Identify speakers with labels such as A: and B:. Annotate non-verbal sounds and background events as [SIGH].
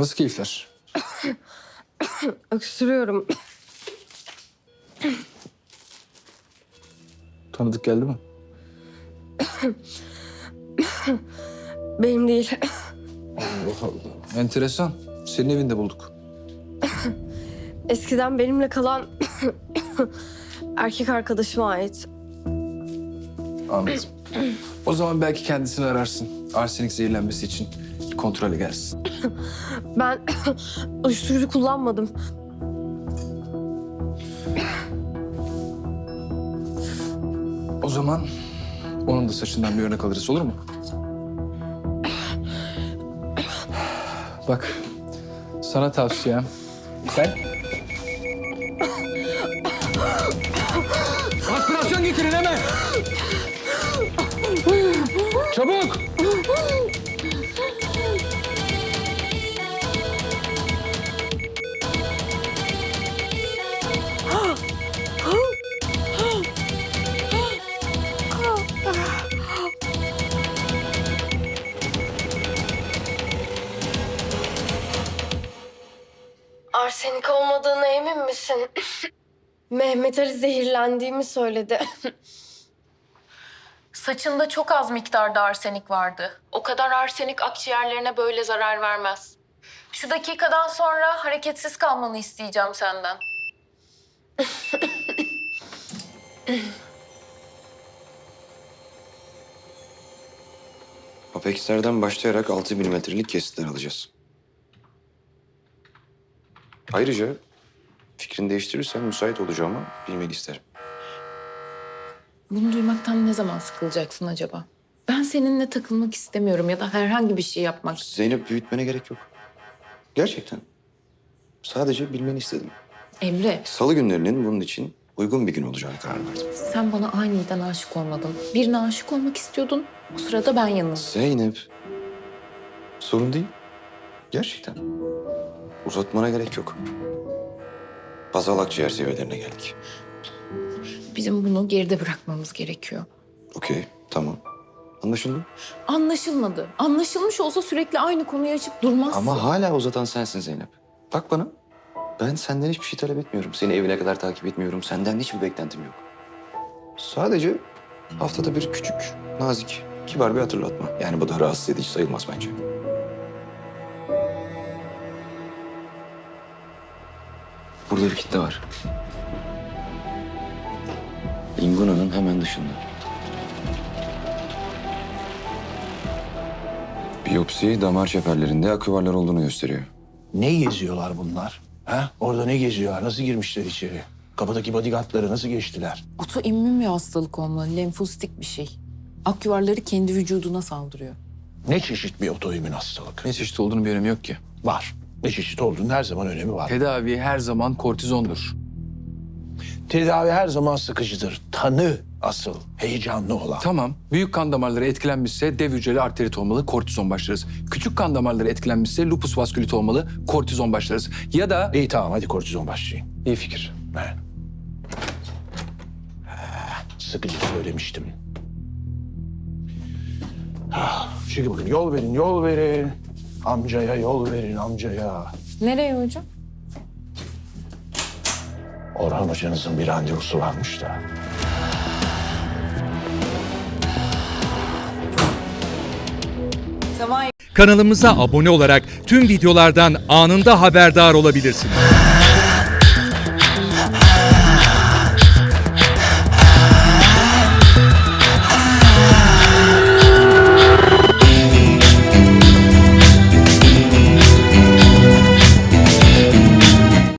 A: Nasıl keyifler?
B: Öksürüyorum.
A: Tanıdık geldi mi?
B: Benim değil.
A: Allah Allah. Enteresan. Senin evinde bulduk.
B: Eskiden benimle kalan erkek arkadaşıma ait.
A: Anladım. o zaman belki kendisini ararsın. Arsenik zehirlenmesi için kontrole gelsin.
B: Ben [COUGHS] uyuşturucu kullanmadım.
A: O zaman onun da saçından bir örnek alırız olur mu? Bak sana tavsiyem sen... Aspirasyon getirin hemen. Çabuk.
B: Arsenik olmadığına emin misin? [LAUGHS] Mehmet Ali zehirlendiğimi söyledi. [LAUGHS]
C: Saçında çok az miktarda arsenik vardı. O kadar arsenik akciğerlerine böyle zarar vermez. Şu dakikadan sonra hareketsiz kalmanı isteyeceğim senden. [LAUGHS]
D: Apex'lerden başlayarak 6 milimetrelik kesitler alacağız. Ayrıca fikrini değiştirirsen müsait olacağımı bilmeni isterim.
C: Bunu duymaktan ne zaman sıkılacaksın acaba? Ben seninle takılmak istemiyorum ya da herhangi bir şey yapmak.
D: Zeynep büyütmene gerek yok. Gerçekten. Sadece bilmeni istedim.
C: Emre,
D: Salı günlerinin bunun için uygun bir gün olacağını karar verdim.
C: sen bana aniden aşık olmadın. Birine aşık olmak istiyordun. O sırada ben yanıldım.
D: Zeynep. Sorun değil. Gerçekten. Uzatmana gerek yok. Bazal akciğer seviyelerine geldik.
C: Bizim bunu geride bırakmamız gerekiyor.
D: Okey, tamam. Anlaşıldı.
C: Anlaşılmadı. Anlaşılmış olsa sürekli aynı konuyu açıp durmazsın.
D: Ama hala uzatan sensin Zeynep. Bak bana. Ben senden hiçbir şey talep etmiyorum. Seni evine kadar takip etmiyorum. Senden hiçbir beklentim yok. Sadece haftada bir küçük, nazik, kibar bir hatırlatma. Yani bu da rahatsız edici sayılmaz bence. Burada bir kitle var. Inguna'nın hemen dışında. Biyopsi damar çeperlerinde aküvarlar olduğunu gösteriyor.
E: Ne geziyorlar bunlar? Ha? Orada ne geziyorlar? Nasıl girmişler içeri? Kapıdaki bodyguardları nasıl geçtiler?
C: Otoimmün bir hastalık olmalı. Lenfositik bir şey. Akyuvarları kendi vücuduna saldırıyor.
E: Ne çeşit bir otoimmün hastalık?
A: Ne çeşit olduğunu bir önemi yok ki.
E: Var. Ne çeşit olduğunun her zaman önemi var.
A: Tedavi her zaman kortizondur.
E: Tedavi her zaman sıkıcıdır. Tanı asıl heyecanlı olan.
A: Tamam. Büyük kan damarları etkilenmişse dev hücreli arterit olmalı, kortizon başlarız. Küçük kan damarları etkilenmişse lupus vaskülit olmalı, kortizon başlarız. Ya da...
E: İyi tamam hadi kortizon başlayın.
A: İyi fikir.
E: He. Sıkıcı söylemiştim. Ha, Şimdi bakın yol verin, yol verin. Amcaya yol verin, amcaya.
C: Nereye hocam?
E: Orhan hocanızın bir randevusu varmış da.
F: Kanalımıza abone olarak tüm videolardan anında haberdar olabilirsiniz.